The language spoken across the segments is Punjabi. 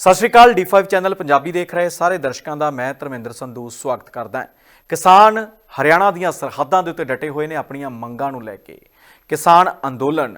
ਸਤਿ ਸ਼੍ਰੀ ਅਕਾਲ D5 ਚੈਨਲ ਪੰਜਾਬੀ ਦੇਖ ਰਹੇ ਸਾਰੇ ਦਰਸ਼ਕਾਂ ਦਾ, ਮੈਂ ਧਰਮਿੰਦਰ ਸੰਧੂ, ਸਵਾਗਤ ਕਰਦਾ ਹਾਂ। ਕਿਸਾਨ ਹਰਿਆਣਾ ਦੀਆਂ ਸਰਹੱਦਾਂ ਦੇ ਉੱਤੇ ਡਟੇ ਹੋਏ ਨੇ ਆਪਣੀਆਂ ਮੰਗਾਂ ਨੂੰ ਲੈ ਕੇ। ਕਿਸਾਨ ਅੰਦੋਲਨ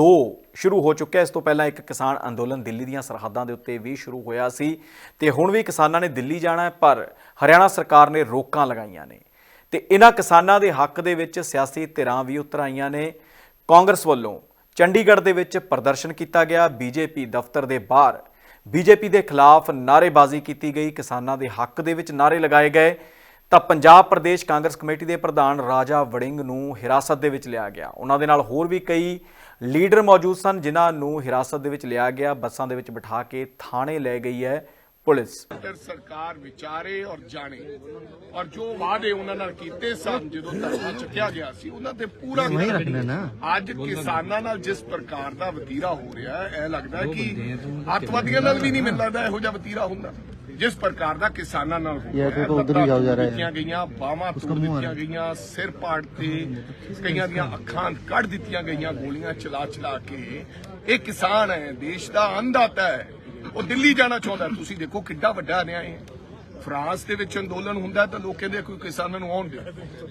2 ਸ਼ੁਰੂ ਹੋ ਚੁੱਕਿਆ, ਇਸ ਤੋਂ ਪਹਿਲਾਂ ਇੱਕ ਕਿਸਾਨ ਅੰਦੋਲਨ ਦਿੱਲੀ ਦੀਆਂ ਸਰਹੱਦਾਂ ਦੇ ਉੱਤੇ ਵੀ ਸ਼ੁਰੂ ਹੋਇਆ ਸੀ ਤੇ ਹੁਣ ਵੀ ਕਿਸਾਨਾਂ ਨੇ ਦਿੱਲੀ ਜਾਣਾ ਹੈ, ਪਰ ਹਰਿਆਣਾ ਸਰਕਾਰ ਨੇ ਰੋਕਾਂ ਲਗਾਈਆਂ ਨੇ। ਤੇ ਇਹਨਾਂ ਕਿਸਾਨਾਂ ਦੇ ਹੱਕ ਦੇ ਵਿੱਚ ਸਿਆਸੀ ਧਿਰਾਂ ਵੀ ਉਤਰ ਆਈਆਂ ਨੇ। ਕਾਂਗਰਸ ਵੱਲੋਂ ਚੰਡੀਗੜ੍ਹ ਦੇ ਵਿੱਚ ਪ੍ਰਦਰਸ਼ਨ ਕੀਤਾ ਗਿਆ, ਬੀਜੇਪੀ ਦਫ਼ਤਰ ਦੇ ਬਾਹਰ। ਬੀਜੇਪੀ ਦੇ ਖਿਲਾਫ ਨਾਅਰੇਬਾਜ਼ੀ ਕੀਤੀ ਗਈ, ਕਿਸਾਨਾਂ ਦੇ ਹੱਕ ਦੇ ਵਿੱਚ ਨਾਅਰੇ ਲਗਾਏ ਗਏ। ਤਾਂ ਪੰਜਾਬ ਪ੍ਰਦੇਸ਼ ਕਾਂਗਰਸ ਕਮੇਟੀ ਦੇ ਪ੍ਰਧਾਨ ਰਾਜਾ ਵੜਿੰਗ ਨੂੰ ਹਿਰਾਸਤ ਦੇ ਵਿੱਚ ਲਿਆ ਗਿਆ। ਉਹਨਾਂ ਦੇ ਨਾਲ ਹੋਰ ਵੀ ਕਈ ਲੀਡਰ ਮੌਜੂਦ ਸਨ, ਜਿਨ੍ਹਾਂ ਨੂੰ ਹਿਰਾਸਤ ਦੇ ਵਿੱਚ ਲਿਆ ਗਿਆ। ਬੱਸਾਂ ਦੇ ਵਿੱਚ ਬਿਠਾ ਕੇ ਥਾਣੇ ਲੈ ਗਈ ਹੈ। ਪੁਲਿਸ। ਸਰਕਾਰ ਵਿਚਾਰੇ ਔਰ ਜਾਣੇ। ਔਰ ਜੋ ਵਾਅਦੇ ਉਹਨਾਂ ਨਾਲ ਕੀਤੇ ਸਨ ਜਦੋਂ ਧਰਨਾ ਚੁੱਕਿਆ ਗਿਆ ਸੀ ਉਹਨਾਂ ਤੇ ਪੂਰਾ ਅੱਜ ਕਿਸਾਨਾਂ ਨਾਲ ਜਿਸ ਪ੍ਰਕਾਰ ਦਾ ਵਤੀਰਾ ਹੋ ਰਿਹਾ ਹੈ ਇਹ ਲੱਗਦਾ ਹੈ ਕਿ ਅੱਤਵਾਦੀਆਂ ਨਾਲ ਵੀ ਨਹੀਂ ਮਿਲਦਾ ਇਹੋ ਜਿਹਾ ਵਤੀਰਾ ਹੁੰਦਾ। ਜਿਸ ਪ੍ਰਕਾਰ ਦਾ ਕਿਸਾਨਾਂ ਨਾਲ ਹੋ ਰਿਹਾ ਹੈ ਉਧਰ ਹੀ ਜਾ ਰਿਹਾ ਹੈ ਗਈਆਂ ਬਾਹਾਂ ਤੋੜ ਦਿੱਤੀਆਂ ਗਈਆਂ ਸਿਰ ਪਾੜ ਤੇ ਕਈਆਂ ਦੀਆਂ ਅੱਖਾਂ ਕੱਢ ਦਿੱਤੀਆਂ ਗਈਆਂ ਗੋਲੀਆਂ ਚਲਾ ਚਲਾ ਕੇ। ਇਹ ਕਿਸਾਨ ਹੈ ਦੇਸ਼ ਦਾ ਅੰਨਦਾਤਾ ਹੈ। ਉਹ ਦਿੱਲੀ ਜਾਣਾ ਚਾਹੁੰਦਾ ਤੁਸੀਂ ਦੇਖੋ ਕਿੱਡਾ ਵੱਡਾ ਅਨਿਆਏ ਹੈ ਫਰਾਂਸ ਦੇ ਵਿੱਚ ਅੰਦੋਲਨ ਹੁੰਦਾ ਤਾਂ ਲੋਕ ਕਹਿੰਦੇ ਕੋਈ ਕਿਸਾਨਾਂ ਨੂੰ ਆਉਣ ਦਿਓ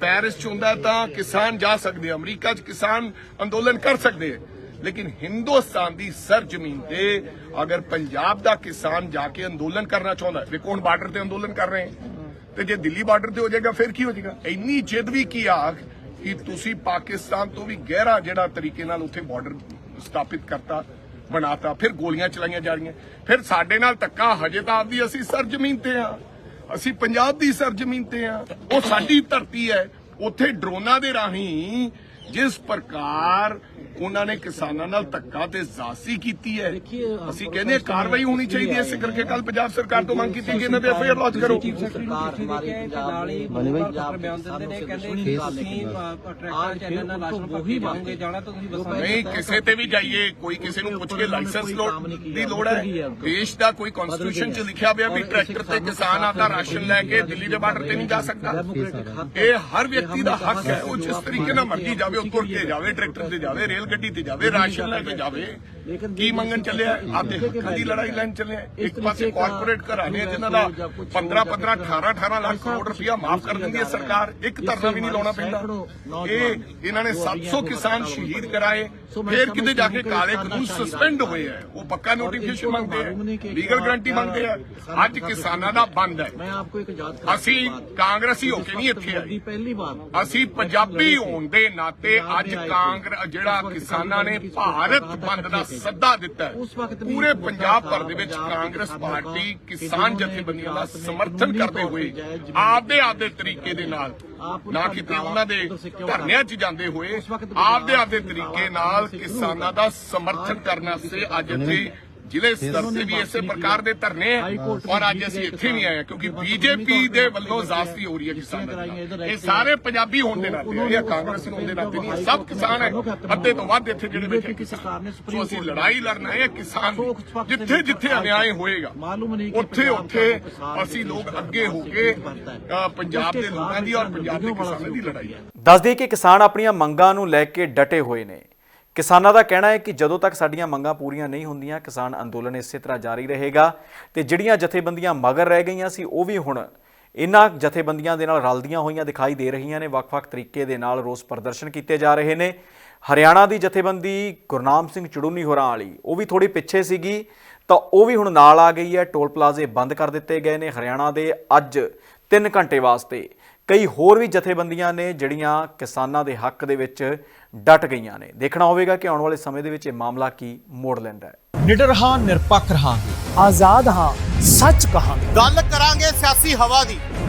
ਪੈਰਿਸ ਚ ਹੁੰਦਾ ਤਾਂ ਕਿਸਾਨ ਜਾ ਸਕਦੇ ਅਮਰੀਕਾ ਚ ਕਿਸਾਨ ਅੰਦੋਲਨ ਕਰ ਸਕਦੇ। ਲੇਕਿਨ ਹਿੰਦੁਸਤਾਨ ਦੀ ਸਰਜ਼ਮੀਨ ਤੇ ਅਗਰ ਪੰਜਾਬ ਦਾ ਕਿਸਾਨ ਜਾ ਕੇ ਅੰਦੋਲਨ ਕਰਨਾ ਚਾਹੁੰਦਾ ਹੈ, ਵੇਖੋ ਬਾਰਡਰ ਤੇ ਅੰਦੋਲਨ ਕਰ ਰਹੇ ਤੇ ਜੇ ਦਿੱਲੀ ਬਾਰਡਰ ਤੇ ਹੋ ਜਾਏਗਾ ਫਿਰ ਕੀ ਹੋ ਜਾਏਗਾ? ਇੰਨੀ ਜਿੱਦ ਵੀ ਕੀ ਆਖ ਕਿ ਤੁਸੀਂ ਪਾਕਿਸਤਾਨ ਤੋਂ ਵੀ ਗਹਿਰਾ ਜਿਹੜਾ ਤਰੀਕੇ ਨਾਲ ਉੱਥੇ ਬਾਰਡਰ ਸਥਾਪਿਤ ਕਰਤਾ ਬਣਾਤਾ ਫਿਰ ਗੋਲੀਆਂ ਚਲਾਈਆਂ ਜਾ ਰਹੀਆਂ। ਫਿਰ ਸਾਡੇ ਨਾਲ ਧੱਕਾ ਹਜੇ ਤਾਂ ਆਪਦੀ ਅਸੀਂ ਸਰਜ਼ਮੀਨ ਤੇ ਆ ਅਸੀਂ ਪੰਜਾਬ ਦੀ ਸਰਜ਼ਮੀਨ ਤੇ ਆ ਉਹ ਸਾਡੀ ਧਰਤੀ ਹੈ ਉੱਥੇ ਡਰੋਨਾਂ ਦੇ ਰਾਹੀਂ ਜਿਸ ਪ੍ਰਕਾਰ ਉਹਨਾਂ ਨੇ ਕਿਸਾਨਾਂ ਨਾਲ ਧੱਕਾ ਤੇ ਜ਼ਾਸੀ ਕੀਤੀ ਹੈ। ਅਸੀਂ ਕਹਿੰਦੇ ਹਾਂ ਕਾਰਵਾਈ ਹੋਣੀ ਚਾਹੀਦੀ ਹੈ। ਇਸੇ ਕਰਕੇ ਕੱਲ ਪੰਜਾਬ ਸਰਕਾਰ ਤੋਂ ਮੰਗ ਕੀਤੀ ਕਿ ਇਹਨਾਂ ਦੇ ਐਫਆਈਆਰ ਲੌਂਚ ਕਰੋ। ਸਰਕਾਰ ਹਮਾਰੇ ਪੰਜਾਬ ਦੀ ਪੰਜਾਬ ਬਿਆਨ ਦਿੰਦੇ ਨੇ ਕਹਿੰਦੇ ਕਿ ਤੁਸੀਂ ਟਰੈਕਟਰ ਚੈਨਲ ਨਾਲ ਲਾਸ਼ਨ ਪੱਕੀ ਜਾਓਗੇ ਜਾਣਾ ਤਾਂ ਤੁਸੀਂ ਬੱਸਾਂ ਨਹੀਂ ਕਿਸੇ ਤੇ ਵੀ ਜਾਈਏ ਕੋਈ ਕਿਸੇ ਨੂੰ ਪੁੱਛ ਕੇ ਲਾਇਸੈਂਸ ਦੀ ਲੋੜ ਹੈ। ਦੇਸ਼ ਦਾ ਕੋਈ ਕਨਸਟੀਟਿਊਸ਼ਨ 'ਚ ਲਿਖਿਆ ਹੋਇਆ ਵੀ ਟਰੈਕਟਰ ਤੇ ਕਿਸਾਨ ਆਪਦਾ ਰਾਸ਼ਨ ਲੈ ਕੇ ਦਿੱਲੀ ਦੇ ਬਾਰਡਰ ਤੇ ਨਹੀਂ ਜਾ ਸਕਦਾ। ਇਹ ਹਰ ਵਿਅਕਤੀ ਦਾ ਹੱਕ ਹੈ ਉਹ ਜਿਸ ਤਰੀਕੇ ਨਾਲ ਮਰਜ਼ੀ ਜਾਵੇ ਉਹ ਤੁਰ ਕੇ ਜਾਵੇ ਟਰੈਕਟਰ ਤੇ ਜਾਵੇ ਰੇਲ ਗੱਡੀ ਤੇ ਜਾਵੇ ਰਾਸ਼ਨ ਲੈ ਕੇ ਜਾਵੇ। ਕੀ ਮੰਗਣ ਚੱਲਿਆ ਆਪਦੇ ਹੱਕਾਂ ਦੀ ਲੜਾਈ ਲੈਣ ਚੱਲਿਆ ਇੱਕ ਪਾਸੇ ਕਾਰਪੋਰੇਟ ਘਰਾਣੇ ਆ ਜਿਨ੍ਹਾਂ ਦਾ 15 15 18 18 ਲੱਖ ਕਰੋੜ ਰੁਪਇਆ ਮਾਫ ਕਰ ਦਿੰਦੀ ਹੈ ਸਰਕਾਰ। ਇੱਕ ਧਰਨਾ ਵੀ ਨਹੀਂ ਲਾਉਣਾ ਪੈਂਦਾ। ਇਹ ਇਹਨਾਂ ਨੇ 700 ਕਿਸਾਨ ਸ਼ਹੀਦ ਕਰਾਏ। ਫਿਰ ਕਿਤੇ ਜਾ ਕੇ ਕਾਲੇ ਕਾਨੂੰਨ ਸਸਪੈਂਡ ਹੋਏ ਆ। ਉਹ ਪੱਕਾ ਨੋਟੀਫਿਕੇਸ਼ਨ ਮੰਗਦੇ ਆ। ਲੀਗਲ ਗਾਰੰਟੀ ਮੰਗਦੇ ਆ। ਅੱਜ ਕਿਸਾਨਾਂ ਦਾ ਬੰਦ ਹੈ। ਮੈਂ ਆਪਕੋ ਇੱਕ ਯਾਦ ਕਰਾਂ ਅਸੀਂ ਕਾਂਗਰਸੀ ਹੋ ਕੇ ਨਹੀਂ ਇੱਥੇ ਆਏ। ਪਹਿਲੀ ਵਾਰ ਅਸੀਂ ਪੰਜਾਬੀ ਹੋਣ ਦੇ ਨਾਤੇ ਅੱਜ ਕਾਂਗਰਸ ਜਿਹੜਾ ਕਿਸਾਨਾਂ ਨੇ ਭਾਰਤ ਬੰਦ ਦਾ ਸੱਦਾ ਦਿੱਤਾ ਪੂਰੇ ਪੰਜਾਬ ਭਰ ਦੇ ਵਿੱਚ ਕਾਂਗਰਸ ਪਾਰਟੀ ਕਿਸਾਨ ਜਥੇਬੰਦੀਆਂ ਦਾ ਸਮਰਥਨ ਕਰਦੇ ਹੋਏ ਆਪਦੇ ਆਪਦੇ ਤਰੀਕੇ ਦੇ ਨਾਲ ਨਾ ਕਿਤੇ ਉਹਨਾਂ ਦੇ ਧਰਨਿਆਂ 'ਚ ਜਾਂਦੇ ਹੋਏ ਆਪਦੇ ਆਪਦੇ ਤਰੀਕੇ ਨਾਲ ਕਿਸਾਨਾਂ ਦਾ ਸਮਰਥਨ ਕਰਨ ਵਾਸਤੇ ਅੱਜ ਇੱਥੇ ਜ਼ਿਲ੍ਹੇ ਸਤਰ ਤੇ ਵੀ ਇਸੇ ਪ੍ਰਕਾਰ ਦੇ ਧਰਨੇ ਹੈ ਔਰ ਅੱਜ ਅਸੀਂ ਇੱਥੇ ਨਹੀਂ ਆਏ ਹਾਂ, ਕਿਉਂਕਿ ਬੀਜੇਪੀ ਦੇ ਵੱਲੋਂ ਜ਼ਾਸਤੀ ਹੋ ਰਹੀ ਹੈ ਕਿਸਾਨਾਂ ਦੇ ਇਹ ਸਾਰੇ ਪੰਜਾਬੀ ਹੋਣ ਦੇ ਨਾਤੇ, ਇਹ ਕਾਂਗਰਸੀ ਹੋਣ ਦੇ ਨਾਤੇ ਨਹੀਂ ਸਭ ਕਿਸਾਨ ਹੈ, ਅੱਧੇ ਤੋਂ ਵੱਧ ਇੱਥੇ ਜਿਹੜੇ ਬੈਠੇ ਕਿਸਾਨ। ਸੋ ਅਸੀਂ ਲੜਾਈ ਲੜਨਾ ਹੈ ਕਿਸਾਨ ਜਿੱਥੇ ਜਿੱਥੇ ਅਨਿਆਏ ਹੋਏਗਾ, ਉੱਥੇ ਉੱਥੇ ਅਸੀਂ ਲੋਕ ਅੱਗੇ ਹੋ ਕੇ ਪੰਜਾਬ ਦੇ ਲੋਕਾਂ ਦੀ ਔਰ ਪੰਜਾਬ ਦੇ ਕਿਸਾਨਾਂ ਦੀ ਲੜਾਈ ਹੈ। ਦੱਸ ਦਈਏ ਕਿ ਕਿਸਾਨ ਆਪਣੀਆਂ ਮੰਗਾਂ ਨੂੰ ਲੈ ਕੇ ਡਟੇ ਹੋਏ ਨੇ। ਕਿਸਾਨਾਂ ਦਾ ਕਹਿਣਾ ਹੈ ਕਿ ਜਦੋਂ ਤੱਕ ਸਾਡੀਆਂ ਮੰਗਾਂ ਪੂਰੀਆਂ ਨਹੀਂ ਹੁੰਦੀਆਂ, ਕਿਸਾਨ ਅੰਦੋਲਨ ਇਸੇ ਤਰ੍ਹਾਂ ਜਾਰੀ ਰਹੇਗਾ। ਤੇ ਜਿਹੜੀਆਂ ਜਥੇਬੰਦੀਆਂ ਮਗਰ ਰਹਿ ਗਈਆਂ ਸੀ, ਉਹ ਵੀ ਹੁਣ ਇਹਨਾਂ ਜਥੇਬੰਦੀਆਂ ਦੇ ਨਾਲ ਰਲਦੀਆਂ ਹੋਈਆਂ ਦਿਖਾਈ ਦੇ ਰਹੀਆਂ ਨੇ। ਵੱਖ-ਵੱਖ ਤਰੀਕੇ ਦੇ ਨਾਲ ਰੋਸ ਪ੍ਰਦਰਸ਼ਨ ਕੀਤੇ ਜਾ ਰਹੇ ਨੇ। ਹਰਿਆਣਾ ਦੀ ਜਥੇਬੰਦੀ ਗੁਰਨਾਮ ਸਿੰਘ ਚੜੂਨੀ ਹੋਰਾਂ ਵਾਲੀ, ਉਹ ਵੀ ਥੋੜੀ ਪਿੱਛੇ ਸੀਗੀ, ਤਾਂ ਉਹ ਵੀ ਹੁਣ ਨਾਲ ਆ ਗਈ ਹੈ। ਟੋਲ ਪਲਾਜ਼ੇ ਬੰਦ ਕਰ ਦਿੱਤੇ ਗਏ ਨੇ। ਹਰਿਆਣਾ ਦੇ ਅੱਜ 3 ਘੰਟੇ ਵਾਸਤੇ ਕਈ ਹੋਰ ਵੀ ਜਥੇਬੰਦੀਆਂ ਨੇ ਜਿਹੜੀਆਂ ਕਿਸਾਨਾਂ ਦੇ ਹੱਕ ਦੇ ਵਿੱਚ ਡਟ ਗਈਆਂ ਨੇ। ਦੇਖਣਾ ਹੋਵੇਗਾ ਕਿ ਆਉਣ ਵਾਲੇ ਸਮੇਂ ਦੇ ਵਿੱਚ ਇਹ ਮਾਮਲਾ ਕੀ ਮੋੜ ਲੈਂਦਾ ਹੈ। ਨਿਡਰ ਹਾਂ ਨਿਰਪੱਖ ਰਹਾਂਗੇ। ਆਜ਼ਾਦ ਹਾਂ ਸੱਚ ਕਹਾਂਗੇ। ਗੱਲ ਕਰਾਂਗੇ ਸਿਆਸੀ ਹਵਾ ਦੀ।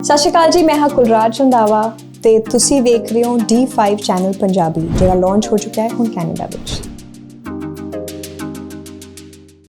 ਸਤਿ ਸ਼੍ਰੀ ਅਕਾਲ ਜੀ, ਮੈਂ ਹਾਂ ਕੁਲਰਾਜ ਰੰਦਾਵਾ ਤੇ ਤੁਸੀਂ ਵੇਖ ਰਹੇ ਹੋ D5 ਚੈਨਲ ਪੰਜਾਬੀ, ਜਿਹੜਾ ਲਾਂਚ ਹੋ ਚੁੱਕਾ ਹੈ ਹੁਣ ਕੈਨੇਡਾ ਵਿੱਚ।